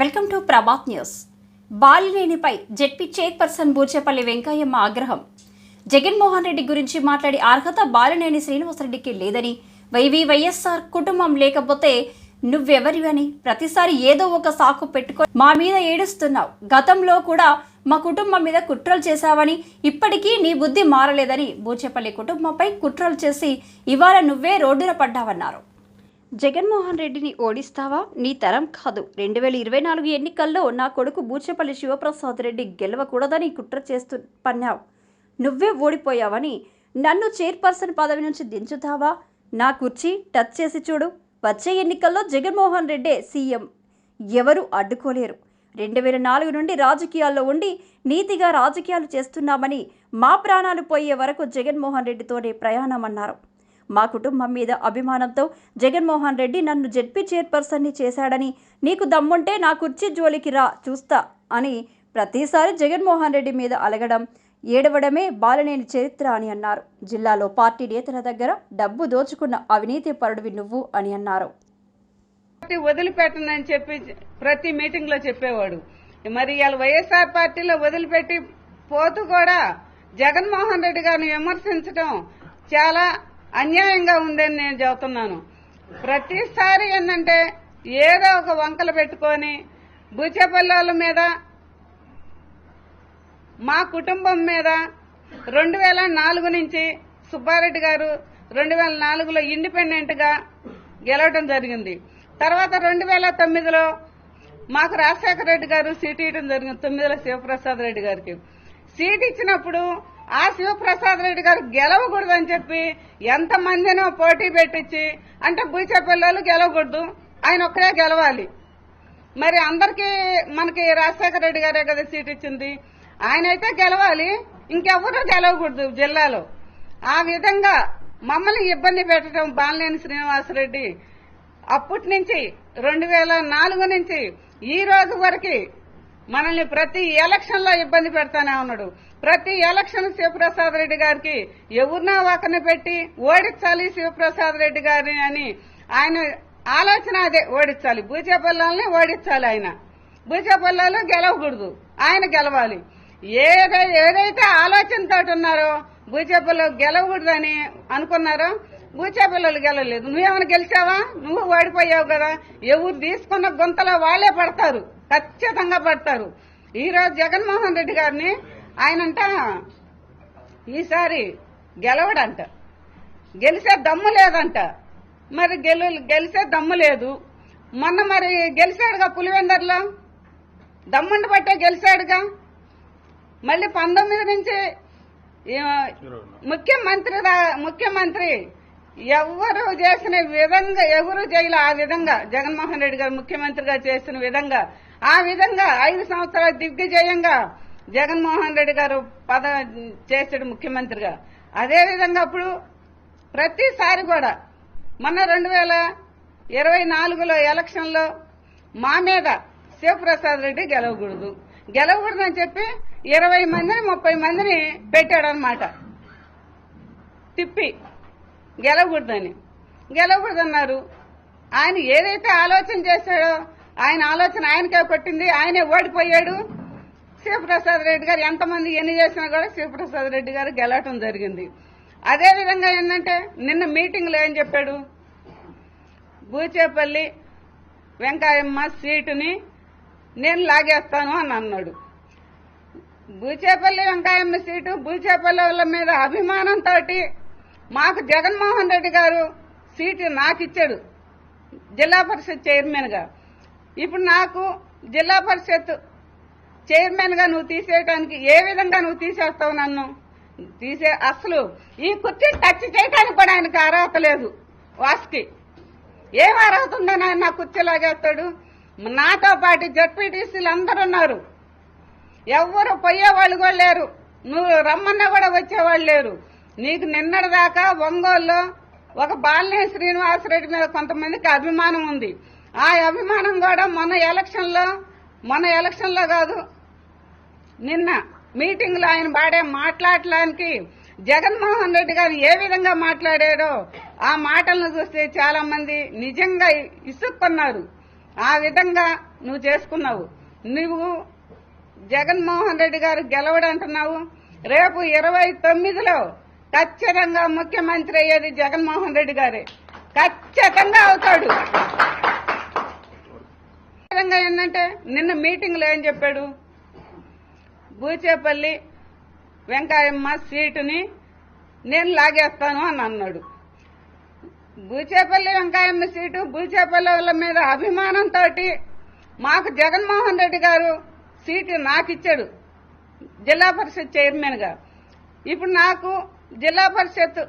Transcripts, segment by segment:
Welcome to Prabhat news. బాలినేనిపై ZP chairperson Buchepalli Venkayamma ఆగ్రహం. జగన్మోహన్ రెడ్డి గురించి మాట్లాడే అర్హత బాలినేని శ్రీనివాసరెడ్డికి లేదని వైవి వైఎస్ఆర్ కుటుంబం లేకపోతే నువ్వెవరివని ప్రతిసారి ఏదో ఒక సాకు పెట్టుకొని మా మీద ఏడుస్తున్నావు. గతంలో కూడా మా కుటుంబం మీద కుట్రలు చేశావని ఇప్పటికీ నీ బుద్ధి మారలేదని బూచేపల్లి కుటుంబంపై కుట్రలు చేసి ఇవాళ నువ్వే రోడ్డున పడ్డావన్నారు. జగన్మోహన్ రెడ్డిని ఓడిస్తావా? నీ తరం కాదు. రెండు వేల ఇరవై నాలుగు ఎన్నికల్లో నా కొడుకు బూచపల్లి శివప్రసాద్ రెడ్డి గెలవకూడదని కుట్ర చేస్తూ పన్నావు. నువ్వే ఓడిపోయావని నన్ను చైర్పర్సన్ పదవి నుంచి దించుతావా? నా కుర్చీ టచ్ చేసి చూడు. వచ్చే ఎన్నికల్లో జగన్మోహన్ రెడ్డే సీఎం. ఎవరు అడ్డుకోలేరు. రెండు వేల నాలుగు నుండి రాజకీయాల్లో ఉండి నీతిగా రాజకీయాలు చేస్తున్నామని మా ప్రాణాలు పోయే వరకు జగన్మోహన్ రెడ్డితోనే ప్రయాణమన్నారు. మా కుటుంబం మీద అభిమానంతో జగన్మోహన్ రెడ్డి నన్ను జెడ్పీ చైర్పర్సన్ని చేశాడని నీకు దమ్ముంటే నా కుర్చీ జోలికి రా చూస్తా అని ప్రతిసారి జగన్మోహన్ రెడ్డి మీద అలగడం ఏడవడమే బాలనేని చరిత్ర అని అన్నారు. జిల్లాలో పార్టీ నేతల దగ్గర డబ్బు దోచుకున్న అవినీతి పరుడివి నువ్వు అని అన్నారు. వదిలిపెట్టనని చెప్పి ప్రతి మీటింగ్లో చెప్పేవాడు. మరి ఇవాళ వైఎస్ఆర్ పార్టీలో వదిలిపెట్టి పోతూ కూడా జగన్మోహన్ రెడ్డి గారిని విమర్శించడం చాలా అన్యాయంగా ఉందని నేను చెబుతున్నాను. ప్రతిసారి ఏంటంటే ఏదో ఒక వంకలు పెట్టుకొని బుచ్చేపల్లి మీద మా కుటుంబం మీద రెండు వేల నాలుగు నుంచి సుబ్బారెడ్డి గారు రెండు వేల నాలుగులో ఇండిపెండెంట్గా గెలవడం జరిగింది. తర్వాత రెండు వేల తొమ్మిదిలో మాకు రాజశేఖర రెడ్డి గారు సీట్ ఇవ్వడం జరిగింది తొమ్మిదిలో శివప్రసాద్ రెడ్డి గారికి. సీట్ ఇచ్చినప్పుడు ఆ శివప్రసాద్ రెడ్డి గారు గెలవకూడదని చెప్పి ఎంత మందినో పోటీ పెట్టించి అంటే బూచేపల్లి గెలవకూడదు ఆయన ఒక్కడే గెలవాలి. మరి అందరికీ మనకి రాజశేఖర రెడ్డి గారే కదా సీట్ ఇచ్చింది. ఆయన అయితే గెలవాలి ఇంకెవరూ గెలవకూడదు జిల్లాలో. ఆ విధంగా మమ్మల్ని ఇబ్బంది పెట్టడం బాలినేని శ్రీనివాసరెడ్డి అప్పటి నుంచి రెండు వేల నాలుగు నుంచి ఈ రోజు వరకు మనల్ని ప్రతి ఎలక్షన్లో ఇబ్బంది పెడతానే ఉన్నాడు. ప్రతి ఎలక్షన్ శివప్రసాద్ రెడ్డి గారికి ఎవరినో ఒకరిని పెట్టి ఓడించాలి శివప్రసాద్ రెడ్డి గారిని అని ఆయన ఆలోచన అదే ఓడించాలి. భూచేపల్లాలని ఓడించాలి ఆయన. భూచేపల్లాలో గెలవకూడదు. ఆయన గెలవాలి. ఏదై ఏదైతే ఆలోచనతో ఉన్నారో భూచేపల్లి గెలవకూడదని అనుకున్నారో భూచేపల్లలు గెలవలేదు. నువ్వేమైనా గెలిచావా? నువ్వు ఓడిపోయావు కదా. ఎవరు తీసుకున్న గుంతలో వాళ్ళే పడతారు. ఖచ్చితంగా పడతారు. ఈ రోజు జగన్మోహన్ రెడ్డి గారిని ఆయనంట ఈసారి గెలవడంట. గెలిచే దమ్ము లేదంట. మరి గెలు గెలిచే దమ్ము లేదు. మొన్న మరి గెలిచాడుగా పులివెందర్లో? దమ్ముండి పట్టే గెలిచాడుగా? మళ్ళీ పంతొమ్మిది నుంచి ముఖ్యమంత్రి ముఖ్యమంత్రి ఎవరు చేసిన విధంగా ఎవరు చేయలే ఆ విధంగా జగన్మోహన్ రెడ్డి గారు ముఖ్యమంత్రిగా చేసిన విధంగా ఆ విధంగా ఐదు సంవత్సరాల దిగ్విజయంగా జగన్మోహన్ రెడ్డి గారు పద చేసాడు ముఖ్యమంత్రిగా. అదే విధంగా అప్పుడు ప్రతిసారి కూడా మొన్న రెండు వేల ఇరవై నాలుగులో ఎలక్షన్లో మా మీద శివప్రసాద్ రెడ్డి గెలవకూడదు. గెలవకూడదని చెప్పి ఇరవై మందిని ముప్పై మందిని పెట్టాడనమాట తిప్పి గెలవకూడదని. గెలవకూడదన్నారు. ఆయన ఏదైతే ఆలోచన చేశాడో ఆయన ఆలోచన ఆయనకే పట్టింది ఆయనే ఓడిపోయాడు. శివప్రసాద్ రెడ్డి గారు ఎంతమంది ఎన్ని చేసినా కూడా శివప్రసాద్ రెడ్డి గారు గెలవటం జరిగింది. అదేవిధంగా ఏంటంటే నిన్న మీటింగ్లో ఏం చెప్పాడు? బూచేపల్లి వెంకాయమ్మ సీటుని నేను లాగేస్తాను అని అన్నాడు. బూచేపల్లి వెంకాయమ్మ సీటు బూచేపల్లి వాళ్ళ మీద అభిమానంతో మాకు జగన్మోహన్ రెడ్డి గారు సీటు నాకు ఇచ్చాడు జిల్లా పరిషత్ చైర్మన్గా. ఇప్పుడు నాకు జిల్లా పరిషత్ చైర్మన్గా నువ్వు తీసేయడానికి ఏ విధంగా నువ్వు తీసేస్తావు నన్ను? తీసే అసలు ఈ కుర్చీ టచ్ చేయడానికి కూడా ఆయనకు అర్హత లేదు వాస్కి. ఏం అర్హత ఉందని ఆయన నా కుర్చీ లాగేస్తాడు? నాతో పాటు జడ్పీటీసీలు అందరు ఉన్నారు. ఎవ్వరు పోయేవాళ్ళు కూడా లేరు. నువ్వు రమ్మన్నా కూడా వచ్చేవాళ్ళు లేరు. నీకు నిన్నటిదాకా ఒంగోలులో ఒక బాలినే శ్రీనివాసరెడ్డి మీద కొంతమందికి అభిమానం ఉంది. ఆ అభిమానం కూడా మన ఎలక్షన్లో మన ఎలక్షన్లో కాదు నిన్న మీటింగ్లో ఆయన బాడే మాట్లాడటానికి జగన్మోహన్ రెడ్డి గారు ఏ విధంగా మాట్లాడాడో ఆ మాటలను చూస్తే చాలా మంది నిజంగా ఇసుక్కున్నారు. ఆ విధంగా నువ్వు చేసుకున్నావు. నువ్వు జగన్మోహన్ రెడ్డి గారు గెలవడంటున్నావు. రేపు ఇరవై తొమ్మిదిలో ఖచ్చితంగా ముఖ్యమంత్రి అయ్యేది జగన్మోహన్ రెడ్డి గారే. ఖచ్చితంగా అవుతాడు. విధంగా ఏంటంటే నిన్న మీటింగ్లో ఏం చెప్పాడు? బూచేపల్లి వెంకాయమ్మ సీటుని నేను లాగేస్తాను అని అన్నాడు. బూచేపల్లి వెంకాయమ్మ సీటు బూచేపల్లి వాళ్ళ మీద అభిమానంతో మాకు జగన్మోహన్ రెడ్డి గారు సీటు నాకు ఇచ్చాడు జిల్లా పరిషత్ చైర్మన్గా ఇప్పుడు నాకు జిల్లా పరిషత్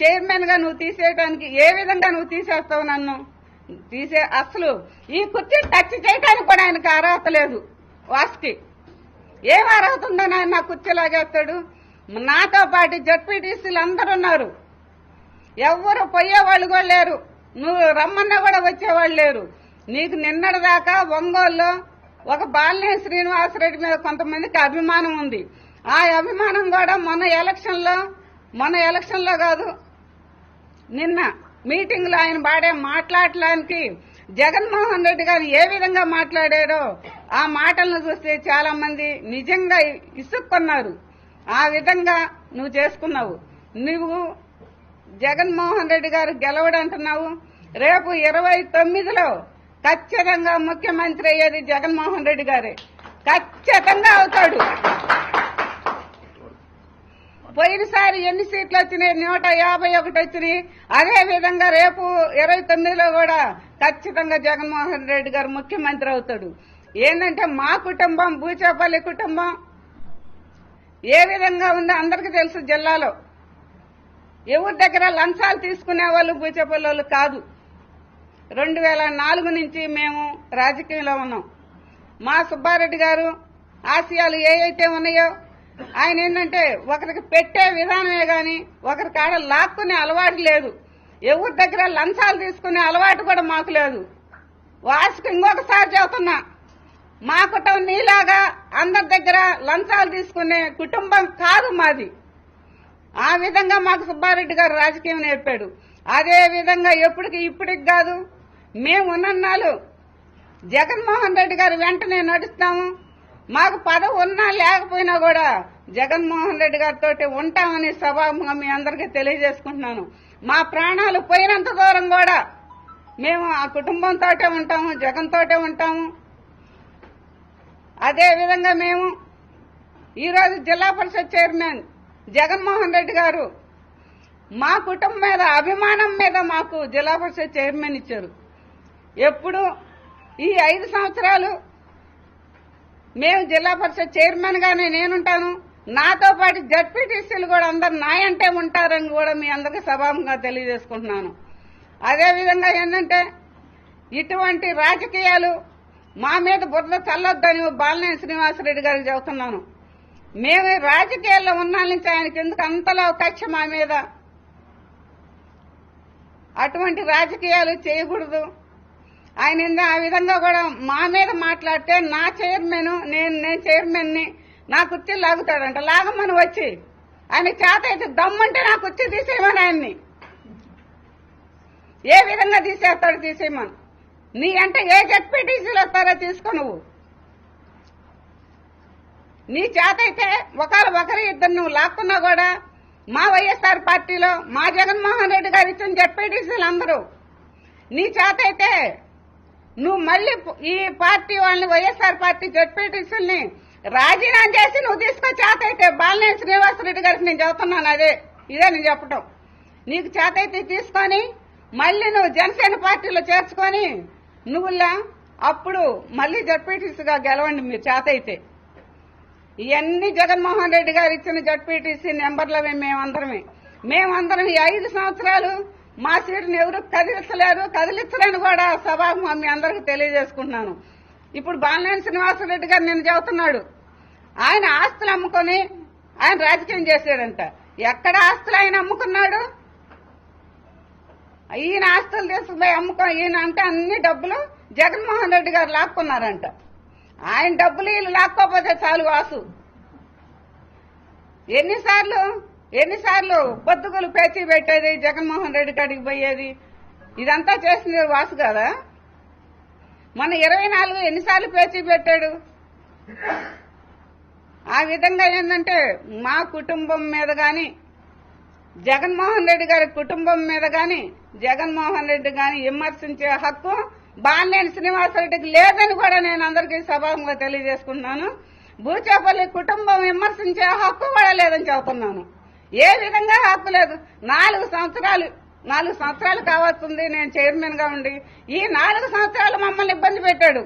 చైర్మన్గా నువ్వు తీసేయడానికి ఏ విధంగా నువ్వు తీసేస్తావు నన్ను? తీసే అసలు ఈ కుర్చీ టచ్ చేయడానికి కూడా ఆయనకు అర్హత లేదు. వాస్కి ఏం అర్హత ఉందని ఆయన నా కుర్చీ నాతో పాటు జడ్పీటీసీలు అందరు ఉన్నారు. ఎవ్వరు పోయేవాళ్ళు కూడా లేరు. నువ్వు రమ్మన్నా కూడా వచ్చేవాళ్ళు లేరు. నీకు నిన్నటిదాకా ఒంగోలులో ఒక బాలినే శ్రీనివాసరెడ్డి మీద కొంతమందికి అభిమానం ఉంది. ఆ అభిమానం కూడా మొన్న ఎలక్షన్లో మొన్న ఎలక్షన్లో కాదు నిన్న మీటింగ్లో ఆయన బాడే మాట్లాడటానికి జగన్మోహన్ రెడ్డి గారు ఏ విధంగా మాట్లాడారో ఆ మాటలను చూస్తే చాలా మంది నిజంగా ఇసుక్కున్నారు. ఆ విధంగా నువ్వు చేసుకున్నావు. నువ్వు జగన్మోహన్ రెడ్డి గారు గెలవడంటున్నావు. రేపు ఇరవై తొమ్మిదిలో ఖచ్చితంగా ముఖ్యమంత్రి అయ్యేది జగన్మోహన్ రెడ్డి గారే. ఖచ్చితంగా అవుతాడు. పోయినసారి ఎన్ని సీట్లు వచ్చినాయి? నూట యాభై ఒకటి వచ్చినాయి. అదే విధంగా రేపు ఇరవై తొమ్మిదిలో కూడా ఖచ్చితంగా జగన్మోహన్ రెడ్డి గారు ముఖ్యమంత్రి అవుతాడు. ఏంటంటే మా కుటుంబం భూచేపల్లి కుటుంబం ఏ విధంగా ఉందో అందరికీ తెలుసు జిల్లాలో. ఎవరి దగ్గర లంచాలు తీసుకునే వాళ్ళు భూచేపల్లి వాళ్ళు కాదు. రెండు వేల నాలుగు నుంచి మేము రాజకీయంలో ఉన్నాం. మా సుబ్బారెడ్డి గారు ఆశయాలు ఏ అయితే ఉన్నాయో ఆయన ఏంటంటే ఒకరికి పెట్టే విధానమే గాని ఒకరి కాడ లాక్కునే అలవాటు లేదు. ఎవరి దగ్గర లంచాలు తీసుకునే అలవాటు కూడా మాకు లేదు. వాసుకు ఇంకొకసారి చెబుతున్నా మా కుటుంబం నీలాగా అందరి దగ్గర లంచాలు తీసుకునే కుటుంబం కాదు మాది. ఆ విధంగా మాకు సుబ్బారెడ్డి గారు రాజకీయం నేర్పాడు. అదే విధంగా ఎప్పటికి ఇప్పటికి కాదు మేము ఉన్నన్నాళ్ళు జగన్మోహన్ రెడ్డి గారు వెంటనే నడుస్తాము. మాకు పదవి ఉన్నా లేకపోయినా కూడా జగన్మోహన్ రెడ్డి గారితో ఉంటామని స్వభావంగా మీ అందరికీ తెలియజేసుకుంటున్నాను. మా ప్రాణాలు పోయినంత దూరం కూడా మేము ఆ కుటుంబంతోటే ఉంటాము జగన్ తోటే ఉంటాము. అదే విధంగా మేము ఈరోజు జిల్లా పరిషత్ చైర్మన్ జగన్మోహన్ రెడ్డి గారు మా కుటుంబం మీద అభిమానం మీద మాకు జిల్లా పరిషత్ చైర్మన్ ఇచ్చారు. ఎప్పుడు ఈ ఐదు సంవత్సరాలు మేము జిల్లా పరిషత్ చైర్మన్ గానే నేనుంటాను. నాతో పాటు జడ్పీటీసీలు కూడా అందరు నాయంటే ఉంటారని కూడా మీ అందరికీ సభాముగా తెలియజేసుకుంటున్నాను. అదేవిధంగా ఏంటంటే ఇటువంటి రాజకీయాలు మా మీద బురద చల్లొద్దని బాలనేని శ్రీనివాసరెడ్డి గారికి చెబుతున్నాను. మేము రాజకీయాల్లో ఉన్న నుంచి ఆయనకి ఎందుకు అంతలో కక్ష మా మీద? అటువంటి రాజకీయాలు చేయకూడదు. ఆయన ఆ విధంగా కూడా మా మీద మాట్లాడితే నా చైర్మన్ నేను నేను చైర్మన్ని నా కుర్చీ లాగుతాడంట. లాగమని వచ్చి ఆయన చేత అయితే దమ్మంటే నా కుర్చీ తీసేయమని ఆయన్ని. ఏ విధంగా తీసేస్తాడు తీసేయమని? నీ అంటే ఏ జడ్పీటీసీలు వస్తారో తీసుకో నువ్వు. నీ చేత అయితే ఒకరు ఒకరి ఇద్దరు నువ్వు లాక్కున్నా కూడా మా వైఎస్ఆర్ పార్టీలో మా జగన్మోహన్ రెడ్డి గారు ఇచ్చిన జడ్పీటీసీలు అందరూ నీ చేత అయితే నువ్వు మళ్ళీ ఈ పార్టీ వాళ్ళని వైఎస్ఆర్ పార్టీ జడ్పీటీసుల్ని రాజీనామా చేసి నువ్వు తీసుకొని చేత అయితే బాలినేని శ్రీనివాసరెడ్డి గారికి నేను చెబుతున్నాను అదే. ఇదే నేను చెప్పటం. నీకు చేత అయితే తీసుకొని మళ్ళీ నువ్వు జనసేన పార్టీలో చేర్చుకొని నువ్వులా అప్పుడు మళ్ళీ జడ్పీటీసీగా గెలవండి మీరు చేత అయితే. ఇవన్నీ జగన్మోహన్ రెడ్డి గారు ఇచ్చిన జడ్పీటీసీ నెంబర్లవే మేమందరమే. మేమందరం ఈ ఐదు సంవత్సరాలు మా సీటును ఎవరు కదిలించలేరు. కదిలించరని కూడా సభకు మీ అందరికీ తెలియజేసుకుంటున్నాను. ఇప్పుడు బాలినేని శ్రీనివాసరెడ్డి గారు నేను చెబుతున్నాడు. ఆయన ఆస్తులు అమ్ముకొని ఆయన రాజకీయం చేశాడంట. ఎక్కడ ఆస్తులు ఆయన అమ్ముకున్నాడు? ఈయన ఆస్తులు తీసుకుపోయి అమ్ముకో ఈయన అంటే అన్ని డబ్బులు జగన్మోహన్ రెడ్డి గారు లాక్కున్నారంట. ఆయన డబ్బులు వీళ్ళు లాక్కోపోతే చాలు వాసు. ఎన్నిసార్లు? ఎన్నిసార్లు బొద్దుగులు పేచీ పెట్టేది జగన్మోహన్ రెడ్డి కాడికి పోయేది? ఇదంతా చేసింది వాసు కదా మన ఇరవై నాలుగు ఎన్నిసార్లు పేచీ పెట్టాడు? ఆ విధంగా ఏంటంటే మా కుటుంబం మీద కానీ జగన్మోహన్ రెడ్డి గారి కుటుంబం మీద కానీ జగన్మోహన్ రెడ్డి గాని విమర్శించే హక్కు బాలినేని శ్రీనివాసరెడ్డికి లేదని కూడా నేను అందరికీ సభాముగా తెలియజేసుకుంటున్నాను. బూచేపల్లి కుటుంబం విమర్శించే హక్కు కూడా లేదని చెబుతున్నాను. ఏ విధంగా హక్కు లేదు నాలుగు సంవత్సరాలు నాలుగు సంవత్సరాలు కావస్తుంది నేను చైర్మన్గా ఉండి. ఈ నాలుగు సంవత్సరాలు మమ్మల్ని ఇబ్బంది పెట్టాడు.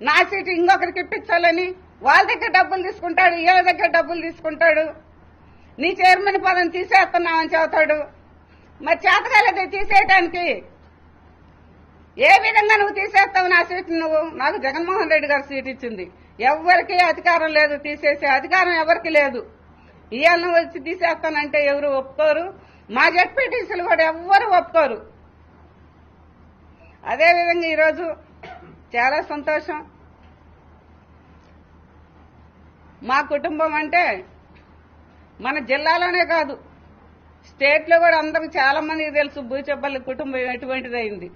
నా సీటు ఇంకొకరికి ఇప్పించాలని వాళ్ళ దగ్గర డబ్బులు తీసుకుంటాడు వీళ్ళ దగ్గర డబ్బులు తీసుకుంటాడు. నీ చైర్మన్ పదం తీసేస్తున్నామని చెబుతాడు. మరి చేతకాలేదు తీసేయటానికి? ఏ విధంగా నువ్వు తీసేస్తావు నా సీటు నువ్వు? నాకు జగన్మోహన్ రెడ్డి గారు సీట్ ఇచ్చింది. ఎవరికి అధికారం లేదు తీసేసే అధికారం ఎవరికి లేదు? ఇవాళ వచ్చి తీసేస్తానంటే ఎవరు ఒప్పుకోరు? మా జడ్పీటీసీలు కూడా ఎవ్వరు ఒప్పుకోరు. అదేవిధంగా ఈరోజు చాలా సంతోషం. మా కుటుంబం అంటే మన జిల్లాలోనే కాదు స్టేట్లో కూడా అందరికి చాలా మందికి తెలుసు బూచెప్పల్లి కుటుంబం ఎటువంటిదైంది.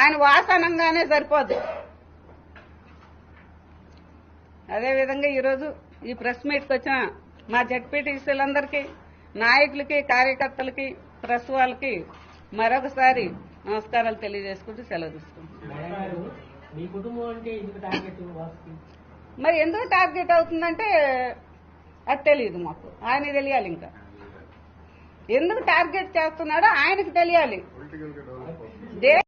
ఆయన వాసనంగానే సరిపోదు. అదేవిధంగా ఈరోజు ఈ ప్రెస్ మీట్కి వచ్చిన మా జడ్పీటీసీలందరికీ నాయకులకి కార్యకర్తలకి ప్రెస్ వాళ్ళకి మరొకసారి నమస్కారాలు తెలియజేసుకుంటూ సెలవు తీసుకుంటాం గారు మీ కుటుంబం అంటే ఎందుకు టార్గెట్ వాసుకి? మరి ఎందుకు టార్గెట్ అవుతుందంటే అది తెలియదు మాకు. ఆయన తెలియాలి ఇంకా. ఎందుకు టార్గెట్ చేస్తున్నాడో ఆయనకు తెలియాలి.